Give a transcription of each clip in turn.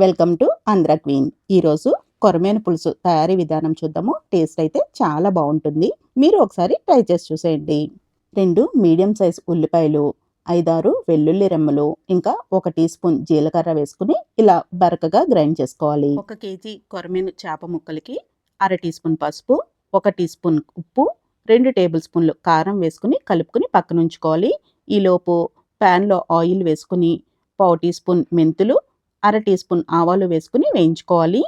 Welcome to Andhra queen. ఈరోజు కొరమేన పులుసు తయారీ విధానం చూద్దాము. టేస్ట్ అయితే చాలా బాగుంటుంది. మీరు ఒకసారి ట్రై చేసి చూసేయండి. రెండు మీడియం సైజ్ ఉల్లిపాయలు ఐదారు వెల్లుల్లి రెమ్మలు ఇంకా ఒక టీ స్పూన్ జీలకర్ర వేసుకుని ఇలా బరకగా గ్రైండ్ చేసుకోవాలి. ఒక కేజీ కొరమేను చేప ముక్కలకి అర టీ స్పూన్ పసుపు ఒక టీ స్పూన్ ఉప్పు రెండు టేబుల్ స్పూన్లు కారం వేసుకుని కలుపుకుని పక్కన ఉంచుకోవాలి. ఈలోపు ప్యాన్లో ఆయిల్ వేసుకుని పావు టీ స్పూన్ మెంతులు అర టీ స్పూన్ ఆవాలు వేసుకుని వేయించుకోవాలి.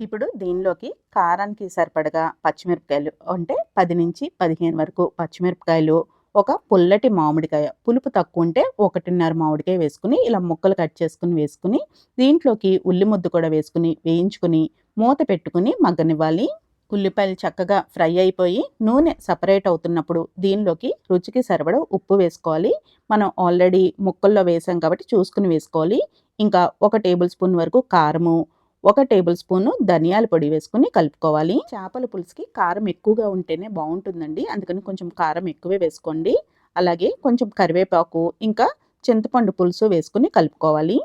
ఇప్పుడు దీనిలోకి కారానికి సరిపడగా పచ్చిమిరపకాయలు అంటే పది నుంచి పదిహేను వరకు పచ్చిమిరపకాయలు ఒక పుల్లటి మామిడికాయ పులుపు తక్కువ ఉంటే ఒకటిన్నర మామిడికాయ వేసుకుని ఇలా ముక్కలు కట్ చేసుకుని వేసుకుని దీంట్లోకి ఉల్లి ముద్దు కూడా వేసుకుని వేయించుకుని మూత పెట్టుకుని మగ్గనివ్వాలి. ఉల్లిపాయలు చక్కగా ఫ్రై అయిపోయి నూనె సపరేట్ అవుతున్నప్పుడు దీనిలోకి రుచికి సరిపడ ఉప్పు వేసుకోవాలి. మనం ఆల్రెడీ ముక్కల్లో వేసాం కాబట్టి చూసుకుని వేసుకోవాలి. ఇంకా ఒక టేబుల్ స్పూన్ వరకు కారము ఒక టేబుల్ స్పూను ధనియాల పొడి వేసుకుని కలుపుకోవాలి. చేపల పులుసుకి కారం ఎక్కువగా ఉంటేనే బాగుంటుందండి. అందుకని కొంచెం కారం ఎక్కువే వేసుకోండి. అలాగే కొంచెం కరివేపాకు ఇంకా చింతపండు పులుసు వేసుకుని కలుపుకోవాలి.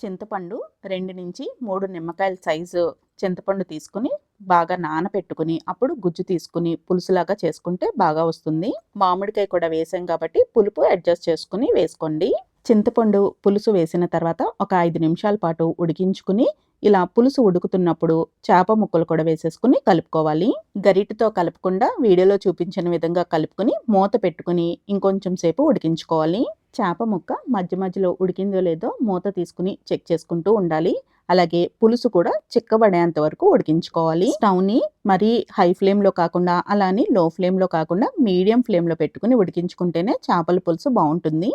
చింతపండు రెండు నుంచి మూడు నిమ్మకాయల సైజు చింతపండు తీసుకుని బాగా నానపెట్టుకుని అప్పుడు గుజ్జు తీసుకుని పులుసులాగా చేసుకుంటే బాగా వస్తుంది. మామిడికాయ కూడా వేసాం కాబట్టి పులుపు అడ్జస్ట్ చేసుకుని వేసుకోండి. చింతపండు పులుసు వేసిన తర్వాత ఒక ఐదు నిమిషాల పాటు ఉడికించుకుని ఇలా పులుసు ఉడుకుతున్నప్పుడు చేప ముక్కలు కూడా వేసేసుకుని కలుపుకోవాలి. గరిటతో కలపకుండా వీడియోలో చూపించిన విధంగా కలుపుకుని మూత పెట్టుకుని ఇంకొంచెం సేపు ఉడికించుకోవాలి. చేప ముక్క మధ్య మధ్యలో ఉడికిందో లేదో మూత తీసుకుని చెక్ చేసుకుంటూ ఉండాలి. అలాగే పులుసు కూడా చిక్కబడేంత వరకు ఉడికించుకోవాలి. స్టవ్ని మరీ హై ఫ్లేమ్లో కాకుండా అలానే లో ఫ్లేమ్లో కాకుండా మీడియం ఫ్లేమ్లో పెట్టుకుని ఉడికించుకుంటేనే చేపల పులుసు బాగుంటుంది.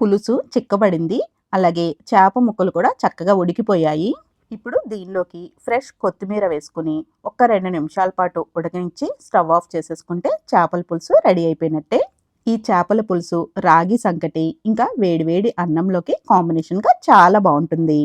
పులుసు చిక్కబడింది. అలాగే చేప ముక్కలు కూడా చక్కగా ఉడికిపోయాయి. ఇప్పుడు దీనిలోకి ఫ్రెష్ కొత్తిమీర వేసుకుని ఒక రెండు నిమిషాల పాటు ఉడకించి స్టవ్ ఆఫ్ చేసేసుకుంటే చేపల పులుసు రెడీ అయిపోయినట్టే. ఈ చేపల పులుసు రాగి సంకటి ఇంకా వేడివేడి అన్నంలోకి కాంబినేషన్గా చాలా బాగుంటుంది.